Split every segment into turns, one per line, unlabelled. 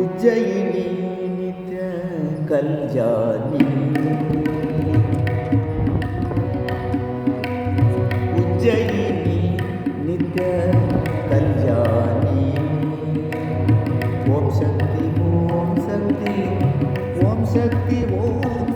उज्जयिनी नित्य कल्याणी उज्जयिनी नित्य कल्याणी ओम शक्ति ओम शक्ति ओम शक्ति ओम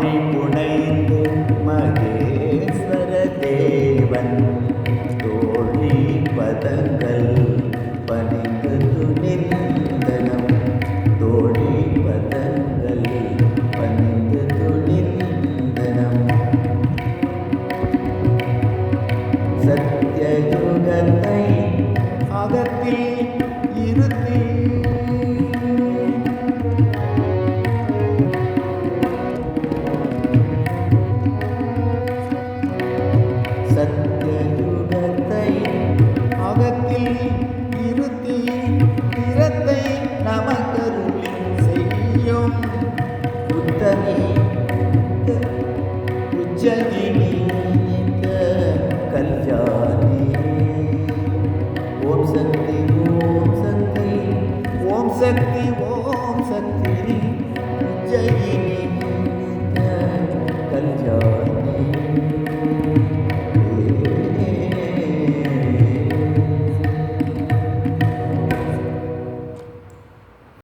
வாழி புனைந்து மகேஸ்வர தேவன் தோழி பதங்கள் பணிந்து துணிந்தனம். தோழி பதங்கள் பணிந்து துணிந்தனம். சத்தியயுகத்தை அகத்தில் जगीत कल्याणी ओम शक्ति ओम शक्ति ओम शक्ति ओम शक्ति जगीत